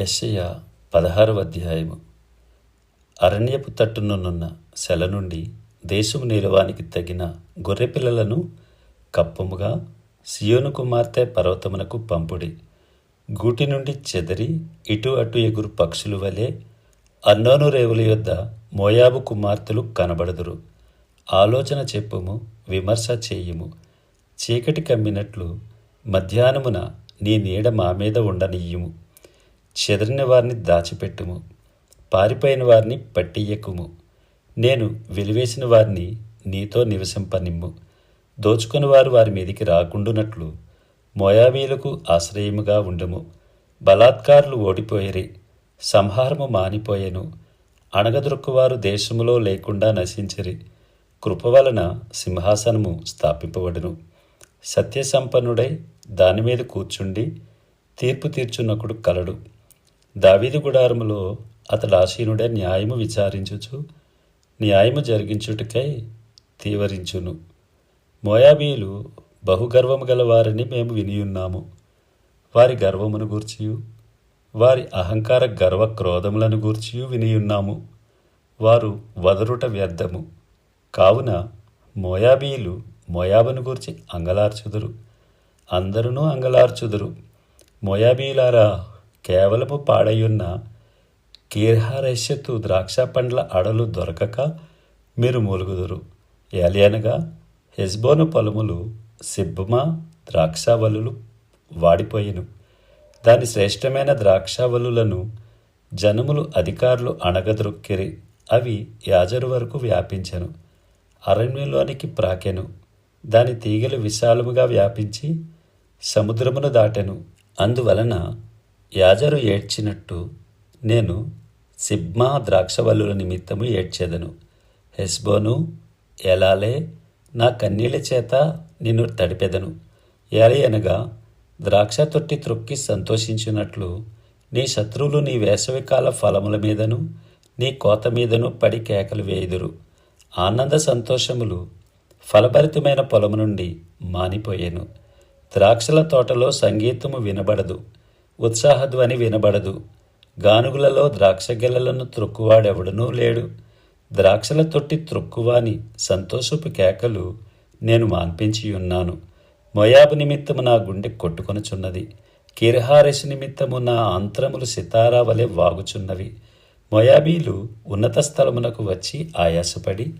యెషయ పదహారవ అధ్యాయము. అరణ్యపు తట్టునున్న సెల నుండి దేశము నిలవానికి తగిన గొర్రెపిల్లలను కప్పముగా సియోను కుమార్తె పర్వతమునకు పంపుడి. గూటి నుండి చెదరి ఇటు అటు ఎగురు పక్షులు వలె అన్నోను రేవుల యొద్ద మోయాబు కుమార్తెలు కనబడదురు. ఆలోచన చెప్పుము విమర్శ చేయుము. చీకటి కమ్మినట్లు మధ్యాహ్నమున నీ నీడ మా మీద ఉండనియ్యుము చెదరిన వారిని దాచిపెట్టుము పారిపోయిన వారిని పట్టియ్యకుము. నేను వెలివేసిన వారిని నీతో నివసింపనిమ్ము. దోచుకుని వారు వారి మీదికి రాకుండునట్లు మోయాబీలకు ఆశ్రయముగా ఉండుము. బలాత్కారులు ఓడిపోయిరి సంహారము మానిపోయెను. అణగదొక్కువారు దేశములో లేకుండా నశించిరి కృప వలన సింహాసనము స్థాపింపబడును. సత్యసంపన్నుడై దాని మీద కూర్చుండి తీర్పు తీర్చున్నకుడు కలడు. దావీదు గుడారములో అతడు ఆసీనుడే న్యాయము విచారించుచు న్యాయము జరిగించుటకై తీవరించును. మోయాబీలు బహుగర్వము గల వారిని మేము వినియున్నాము. వారి గర్వమును గూర్చియు వారి అహంకార గర్వ క్రోధములను గూర్చియు వినియున్నాము. వారు వదరుట వ్యర్థము. కావున మోయాబీలు మోయాబును గూర్చి అంగలార్చుదురు. అందరునూ అంగలార్చుదురు. మోయాబీలారా కేవలము పాడయున్న కీర్హారెషత్తు ద్రాక్ష పండ్ల అడలు దొరకక మీరు మూలుగుదురు. ఏలియనగా హెస్బోను పొలములు సిబ్బమా ద్రాక్షావలులు వాడిపోయిను. దాని శ్రేష్టమైన ద్రాక్షవలులను జనములు అధికారులు అణగద్రొక్కిరి అవి యాజరు వరకు వ్యాపించెను. అరణ్యంలోనికి ప్రాకెను. దాని తీగలు విశాలముగా వ్యాపించి సముద్రమును దాటెను. అందువలన యాజరు ఏడ్చినట్టు నేను సిబ్మా ద్రాక్షవల్లుల నిమిత్తము ఏడ్చెదను. హెస్బోను ఎలాలే నా కన్నీళ్ళ చేత నిన్ను తడిపెదను. ఏలి అనగా ద్రాక్ష తొట్టి త్రొక్కి సంతోషించినట్లు నీ శత్రువులు నీ వేసవికాల ఫలముల మీదను నీ కోత మీదను పడి కేకలు వేయుదురు. ఆనంద సంతోషములు ఫలభరితమైన పొలము నుండి మానిపోయాను. ద్రాక్షల తోటలో సంగీతము వినబడదు. ఉత్సాహధ్వని వినబడదు. గానుగులలో ద్రాక్షగెలలను త్రొక్కువాడెవడనూ లేడు. ద్రాక్షల తొట్టి త్రొక్కువాని సంతోషపు కేకలు నేను మాన్పించి ఉన్నాను మొయాబు నిమిత్తము నా గుండె కొట్టుకొనుచున్నది. కిర్హారెస్ నిమిత్తము నా అంతరములు సితారా వలె వాగుచున్నవి. మొయాబీలు ఉన్నత స్థలమునకు వచ్చి ఆయాసపడి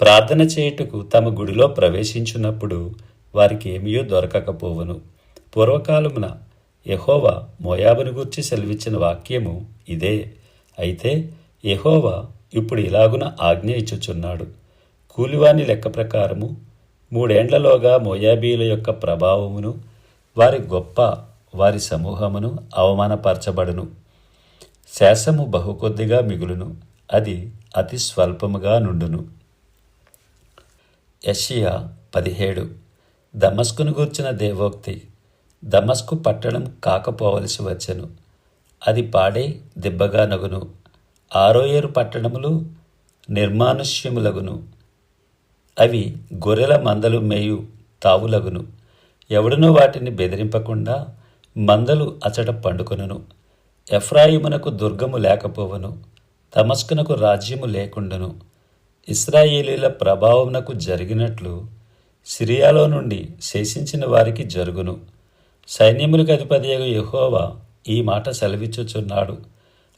ప్రార్థన చేయుటకు తమ గుడిలో ప్రవేశించున్నప్పుడు వారికి ఏమీయో దొరకకపోవును. పూర్వకాలమున యహోవా మోయాబును గూర్చి సెలవిచ్చిన వాక్యము ఇదే. అయితే యహోవా ఇప్పుడు ఇలాగున ఆజ్ఞ ఇచ్చుచున్నాడు. కూలివాని లెక్క ప్రకారము మూడేండ్లలోగా మోయాబీల యొక్క ప్రభావమును వారి గొప్ప వారి సమూహమును అవమానపరచబడును. శాసము బహుకొద్దిగా మిగులును అది అతి స్వల్పముగా నుండును. యషియా పదిహేడు. దమస్కును గూర్చిన దేవోక్తి దమస్కు పట్టణం కాకపోవలసి వచ్చెను. అది పాడే దిబ్బగా నగును. ఆరోయేరు పట్టణములు నిర్మానుష్యములగును. అవి గొర్రెల మందలు మేయు తావులగును. ఎవడునూ వాటిని బెదిరింపకుండా మందలు అచట పండుకొనును. ఎఫ్రాయిమునకు దుర్గము లేకపోవను. తమస్కునకు రాజ్యము లేకుండను. ఇస్రాయేలీల ప్రభావమునకు జరిగినట్లు సిరియాలో నుండి శేషించిన వారికి జరుగును. సైన్యములకు అధిపతియగు యహోవా ఈ మాట సెలవిచ్చుచున్నాడు.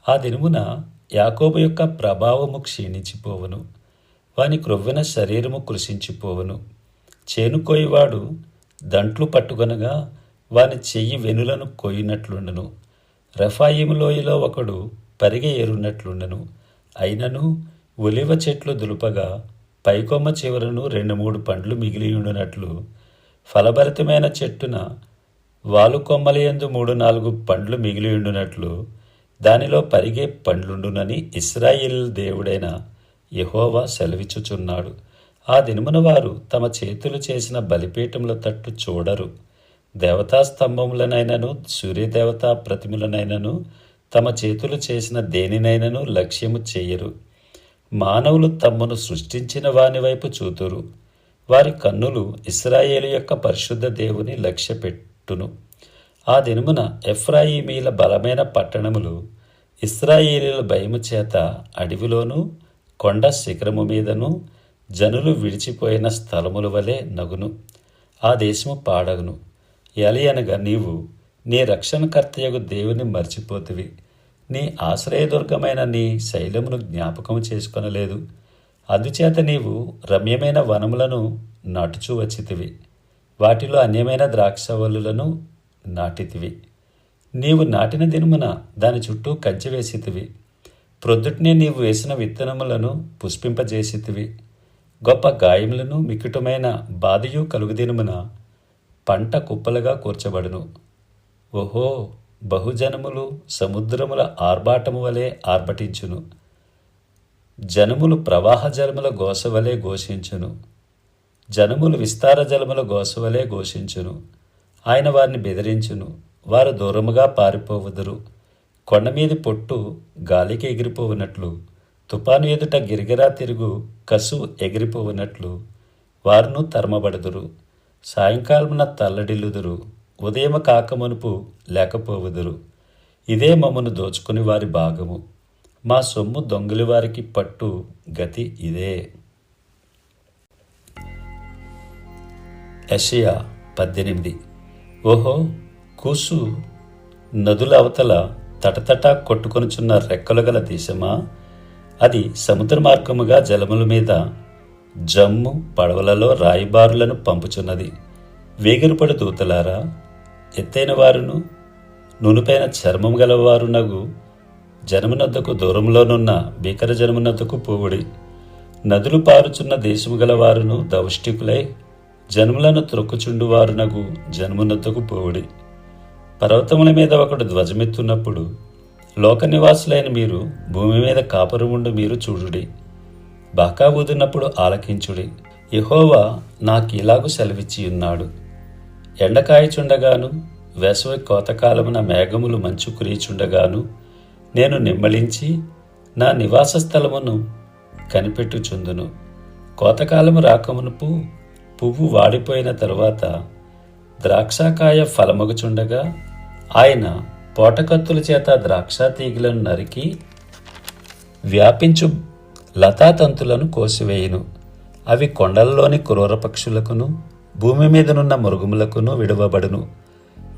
ఆ దినమున యాకోబు యొక్క ప్రభావము క్షీణించిపోవును. వాని క్రొవ్విన శరీరము కృషించిపోవును చేనుకోయివాడు దంట్లు పట్టుకొనగా వాని చెయ్యి వెనులను కొయ్యినట్లుండను. రఫాయిములోయలో ఒకడు పరిగె ఏరున్నట్లుండెను. అయినను ఒలివ చెట్లు దులుపగా పైకొమ్మ చివరను రెండు మూడు పండ్లు మిగిలియుండునట్లు ఫలభరితమైన చెట్టున వాలు కొమ్మలయందు మూడు నాలుగు పండ్లు మిగిలియుండునట్లు దానిలో పరిగే పండ్లుండునని ఇస్రాయిల్ దేవుడైన యహోవా సెలవిచ్చుచున్నాడు. ఆ దినమున వారు తమ చేతులు చేసిన బలిపీఠముల తట్టు చూడరు. దేవతా స్తంభములనైనను సూర్యదేవతా ప్రతిమలనైనను తమ చేతులు చేసిన దేనినైనను లక్ష్యము చేయరు. మానవులు తమ్మును సృష్టించిన వాని వైపు చూతురు. వారి కన్నులు ఇస్రాయేలు యొక్క పరిశుద్ధ దేవుని లక్ష్యపెట్టు టును ఆ దినమున ఎఫ్రాయిమీల బలమైన పట్టణములు ఇస్రాయేలీల భయము చేత అడవిలోనూ కొండ శిఖరము మీదను జనులు విడిచిపోయిన స్థలముల వలె నగును. ఆ దేశము పాడగును. ఎలయనగా నీవు నీ రక్షణకర్తయగు దేవుని మర్చిపోతివి. నీ ఆశ్రయదుర్గమైన నీ శైలమును జ్ఞాపకము చేసుకొనలేదు. అందుచేత నీవు రమ్యమైన వనములను నాటుచూ వచ్చితివి. వాటిలో అన్యమైన ద్రాక్షవల్లులను నాటితివి. నీవు నాటిన దినమున దాని చుట్టూ కంచె వేసితివి. ప్రొద్దుటినే నీవు వేసిన విత్తనములను పుష్పింపజేసితివి. గొప్ప గాయములను మికుటమైన బాధయు కలుగుదినమున పంట కుప్పలుగా కూర్చబడును. ఓహో బహుజనములు సముద్రముల ఆర్భాటము వలె ఆర్భటించును. జనములు ప్రవాహ జలముల గోసవలే ఘోషించును. జనములు విస్తార జలముల గోసవలే ఘోషించును. ఆయన వారిని బెదిరించును. వారు దూరముగా పారిపోవుదురు. కొండ మీది పొట్టు గాలికి ఎగిరిపోవునట్లు. తుపాను ఎదుట గిరిగిరా తిరుగు కసు ఎగిరిపోవునట్లు. వారును తరమబడుదురు. సాయంకాలమున తల్లడిల్లుదురు. ఉదయము కాకమునుపు లేకపోవుదురు. ఇదే మమ్మను దోచుకుని వారి భాగము. మా సొమ్ము దొంగలి వారికి పట్టు గతి ఇదే. యషయా పద్దెనిమిది. ఓహో కూసు నదుల అవతల తటతటా కొట్టుకొనుచున్న రెక్కలు గల దేశమా? అది సముద్ర మార్గముగా జలముల మీద జమ్ము పడవలలో రాయిబారులను పంపుచున్నది. వేగిరపడు దూతలారా ఎత్తైన వారును నునుపైన చర్మం గలవారునగు జనమునద్దకు దూరంలోనున్న భీకర జనమునద్దకు పోవుడి. నదులు పారుచున్న దేశము గలవారును దౌష్టికులై జనములను త్రొక్కుచుండువారునగు జనమునద్దకు పోవుడి. పర్వతముల మీద ఒకడు ధ్వజమెత్తున్నప్పుడు లోక నివాసులైన మీరు భూమి మీద కాపురముండు మీరు చూడుడి. బాకా ఊదినప్పుడు ఆలకించుడి. యహోవా నాకు ఇలాగు సెలవిచ్చి ఉన్నాడు ఎండకాయచుండగాను వేసవి కోతకాలమున మేఘములు మంచు కురీచుండగాను నేను నిమ్మళించి నా నివాస స్థలమును కనిపెట్టుచుందును. కోతకాలము రాకమునుపు పువ్వు వాడిపోయిన తరువాత ద్రాక్షకాయ ఫలమగుచుండగా ఆయన పోటకత్తుల చేత ద్రాక్ష తీగలను నరికి వ్యాపించు లతాతంతులను కోసివేయును. అవి కొండల్లోని క్రూర పక్షులకును భూమి మీదనున్న మృగములకును విడవబడును.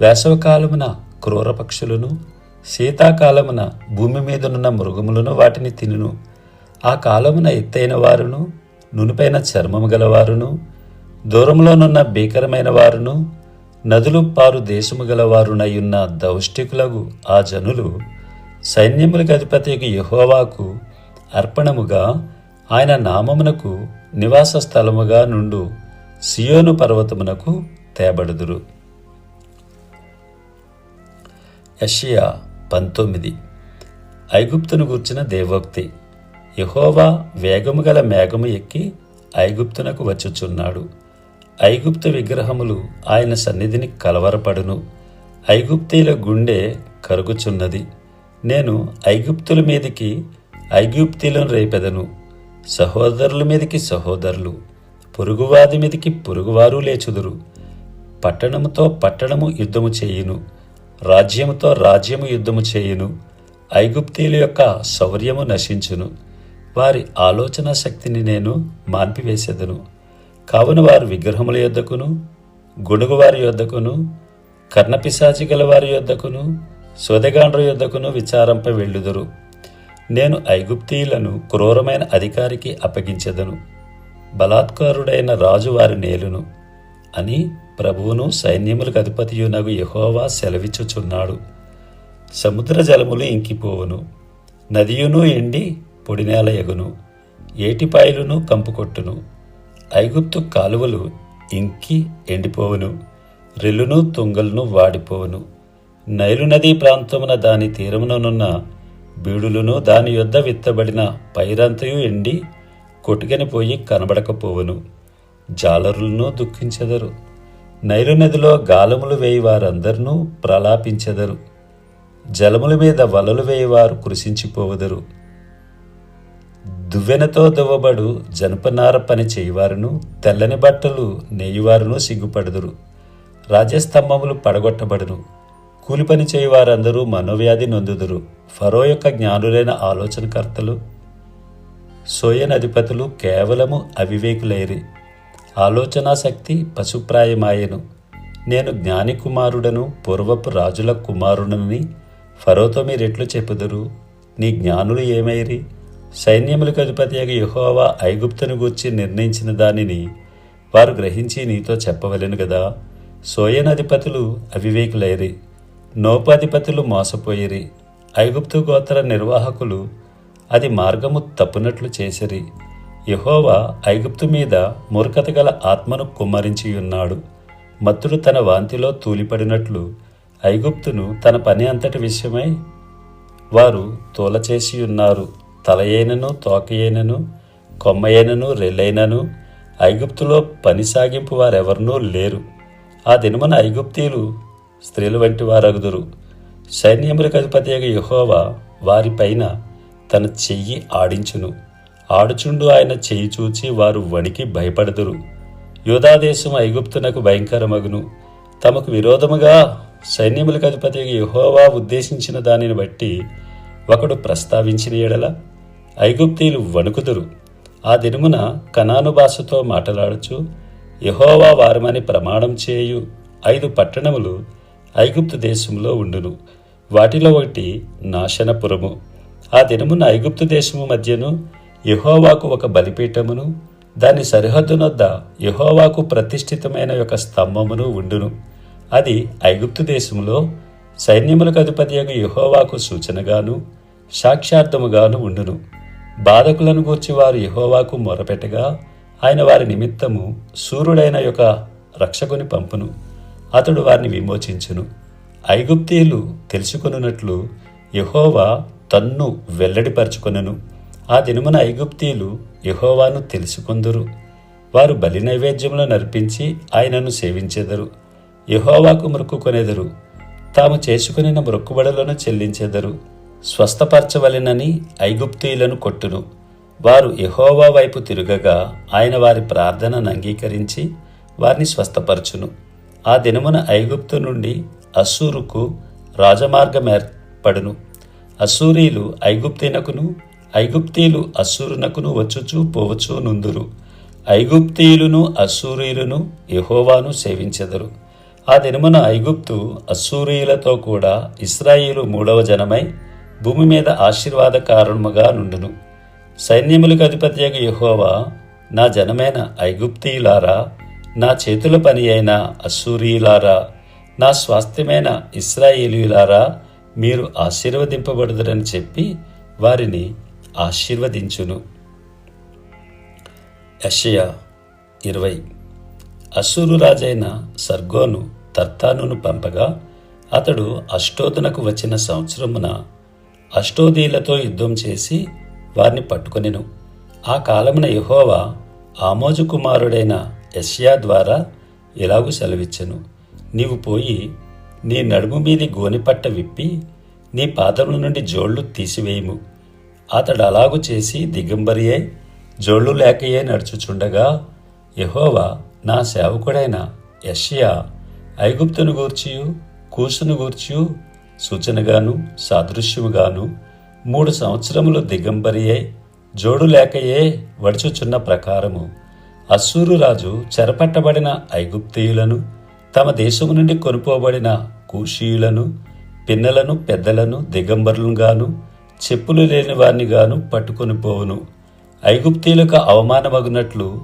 వేసవకాలమున క్రూర పక్షులను శీతాకాలమున భూమి మీదనున్న మృగములను వాటిని తినును. ఆ కాలమున ఎత్తైన వారును నునుపైన చర్మము గలవారును దూరంలోనున్న భీకరమైన వారును నదులు పారు దేశము గలవారునయున్న దౌష్టికులకు ఆ జనులు సైన్యములకు అధిపతికి యహోవాకు అర్పణముగా ఆయన నామమునకు నివాస స్థలముగా నుండు సియోను పర్వతమునకు తేబడుదురు. యషియా పంతొమ్మిది. ఐగుప్తును గూర్చిన దేవోక్తి. యహోవా వేగము గల మేఘము ఎక్కి ఐగుప్తునకు వచ్చుచున్నాడు. ఐగుప్తు విగ్రహములు ఆయన సన్నిధిని కలవరపడును. ఐగుప్తీల గుండె కరుగుచున్నది. నేను ఐగుప్తుల మీదికి ఐగుప్తీలను రేపెదను. సహోదరుల మీదికి సహోదరులు పొరుగువాది మీదికి పొరుగువారు లేచుదురు. పట్టణముతో పట్టణము యుద్ధము చేయును. రాజ్యముతో రాజ్యము యుద్ధము చేయును. ఐగుప్తీల యొక్క శౌర్యము నశించును. వారి ఆలోచన శక్తిని నేను మాన్పివేసేదను కావున వారు విగ్రహముల యొద్దకును గుడుగువారి యొద్దకును కర్ణపిశాచి గల వారి యొద్దకును సోదగాండ్ర యొద్దకును విచారంపై వెళ్ళుదురు. నేను ఐగుప్తీయులను క్రూరమైన అధికారికి అప్పగించెదను. బలాత్కారుడైన రాజు వారి నేలును అని ప్రభువును సైన్యములకు అధిపతియునగు యహోవా సెలవిచ్చుచున్నాడు. సముద్ర జలములు ఇంకిపోవును. నదియును ఎండి పొడినేల ఎగును. ఏటిపాయలును కంపుకొట్టును ఐగుప్తు కాలువలు ఇంకి ఎండిపోవును రెల్లును తుంగలను వాడిపోవును. నైలు నదీ ప్రాంతమున దాని తీరముననున్న బీడులను దాని యొద్ద విత్తబడిన పైరంతయు ఎండి కొట్టుకనిపోయి కనబడకపోవును. జాలరులను దుఃఖించెదరు. నైలు నదిలో గాలములు వేయి వారందరినూ ప్రలాపించెదరు. జలముల మీద వలలు వేయివారు కృషించిపోవదరు దువ్వెనతో దువ్వబడు జనపనార పని చేయువారును తెల్లని బట్టలు నేయువారును సిగ్గుపడుదురు. రాజస్తంభములు పడగొట్టబడును. కూలి పని చేయవారందరూ మనోవ్యాధి నొందుదురు. ఫరో యొక్క జ్ఞానులైన ఆలోచనకర్తలు సోయన్ అధిపతులు కేవలము అవివేకులైరి. ఆలోచనాశక్తి పశుప్రాయమాయను. పశుప్రాయమాయెను నేను జ్ఞాని కుమారుడను పూర్వపు రాజుల కుమారుడనని ఫరోతో మీరెట్లు చెప్పుదురు. నీ జ్ఞానులు ఏమైరి? సైన్యములకు అధిపతి యహోవా ఐగుప్తును గూర్చి నిర్ణయించిన దానిని వారు గ్రహించి నీతో చెప్పవలెను కదా సోయన్ అధిపతులు అవివేకులైరి నోపాధిపతులు మోసపోయిరి ఐగుప్తు గోత్ర నిర్వాహకులు అది మార్గము తప్పునట్లు చేసిరి. యహోవా ఐగుప్తు మీద మూర్ఖత గల ఆత్మను కుమ్మరించి ఉన్నాడు మత్తుడు తన వాంతిలో తూలిపడినట్లు ఐగుప్తును తన పని అంతటి విషయమై వారు తోలచేసి ఉన్నారు తలయేనను తోకయేనను కొమ్మయేనను రెల్లైనను ఐగుప్తులో పని సాగింపు వారెవరనూ లేరు. ఆ దినమున ఐగుప్తీయులు స్త్రీల వంటి వారగుదురు. సైన్యములకు అధిపతి యహోవా వారిపైన తన చెయ్యి ఆడించును. ఆడుచుండు ఆయన చెయ్యి చూచి వారు వణికి భయపడదురు. యూదాదేశం ఐగుప్తునకు భయంకరమగును. తమకు విరోధముగా సైన్యములకు అధిపతి యహోవా ఉద్దేశించిన దానిని బట్టి ఒకడు ప్రస్తావించిన ఎడల ఐగుప్తీలు వణుకుదురు. ఆ దినమున కనాను భాషతో మాట్లాడుచు యహోవా వారమని ప్రమాణం చేయు ఐదు పట్టణములు ఐగుప్తు దేశంలో ఉండును. వాటిలో ఒకటి నాశనపురము. ఆ దినమున ఐగుప్తు దేశము మధ్యను యహోవాకు ఒక బలిపీఠమును దాని సరిహద్దునొద్ద యహోవాకు ప్రతిష్ఠితమైన ఒక స్తంభమును ఉండును. అది ఐగుప్తు దేశంలో సైన్యములకు అధిపతి యహోవాకు సూచనగాను సాక్షార్థముగాను ఉండును. బాధకులను గూర్చి వారు యహోవాకు మొరపెట్టగా ఆయన వారి నిమిత్తము సూర్యుడైన యొక్క రక్షకుని పంపును. అతడు వారిని విమోచించును. ఐగుప్తీయులు తెలుసుకొనున్నట్లు యహోవా తన్ను వెల్లడిపరచుకొనను. ఆ దినమున ఐగుప్తీయులు యహోవాను తెలుసుకొందురు. వారు బలి నైవేద్యములను నర్పించి ఆయనను సేవించెదరు. యహోవాకు మొక్కుకొనెదరు. తాము చేసుకునిన మొక్కుబడులను చెల్లించెదరు. స్వస్థపరచవలెనని ఐగుప్తీయులను కొట్టును. వారు యహోవా వైపు తిరుగగా ఆయన వారి ప్రార్థనను అంగీకరించి వారిని స్వస్థపరచును. ఆ దినమున ఐగుప్తు నుండి అసూరుకు రాజమార్గం ఏర్పడును అసూరీలు ఐగుప్తినకును ఐగుప్తీయులు అసూరునకును వచ్చుచూ పోవచ్చు నుందురు. ఐగుప్తీయులను అసూరీయులను యహోవాను సేవించెదరు. ఆ దినమున ఐగుప్తు అసూరీయులతో కూడా ఇస్రాయిలు మూడవ జనమై భూమి మీద ఆశీర్వాద కారణముగా నుండును. సైన్యములకు అధిపతియగ యహోవా నా జనమైన ఐగుప్తీయులారా నా చేతుల పని అయిన అసూరియులారా నా స్వాస్థ్యమైన ఇస్రాయేలీయులారా మీరు ఆశీర్వదింపబడుదరని చెప్పి వారిని ఆశీర్వదించును. యషయా ఇరవై. అసూరు రాజైన సర్గోను తర్తానును పంపగా అతడు అష్టోదునకు వచ్చిన సంవత్సరమున అష్టోదీలతో యుద్ధం చేసి వారిని పట్టుకొనెను. ఆ కాలమున యహోవా ఆమోజు కుమారుడైన యష్యా ద్వారా ఇలాగూ సెలవిచ్చెను. నీవు పోయి నీ నడుము మీది గోనిపట్ట విప్పి నీ పాదముల నుండి జోళ్ళు తీసివేయము. అతడు అలాగు చేసి దిగంబరి అయి జోళ్ళు లేకయే నడుచుచుండగా యహోవా నా సేవకుడైన యష్యా ఐగుప్తును గూర్చియు కూసును గూర్చియు సూచనగాను సాదృశ్యముగాను మూడు సంవత్సరములు దిగంబరియే జోడు లేకయే వడుచుచున్న ప్రకారము. అస్సూరు రాజు చెరపట్టబడిన ఐగుప్తీయులను తమ దేశము నుండి కొనుపోబడిన కూషీయులను పిన్నలను పెద్దలను దిగంబరులుగాను చెప్పులు లేని వారిని గాను పట్టుకొని పోవును. ఐగుప్తీయులకు అవమానమగునట్లు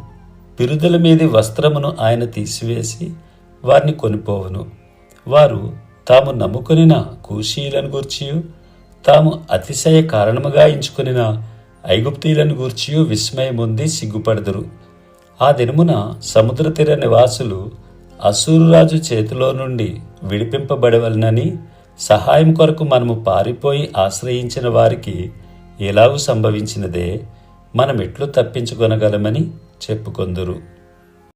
పిరుదల మీది వస్త్రమును ఆయన తీసివేసి వారిని కొనిపోవును. వారు తాము నమ్ముకొనిన కూషీలను గూర్చియు తాము అతిశయ కారణముగా ఎంచుకొనిన ఐగుప్తీయులను గూర్చియు విస్మయముంది సిగ్గుపడదురు. ఆ దినమున సముద్ర తీర నివాసులు అసూరురాజు చేతిలో నుండి విడిపింపబడవలనని సహాయం కొరకు మనము పారిపోయి ఆశ్రయించిన వారికి ఎలాగూ సంభవించినదే మనమెట్లు తప్పించుకొనగలమని చెప్పుకొందురు.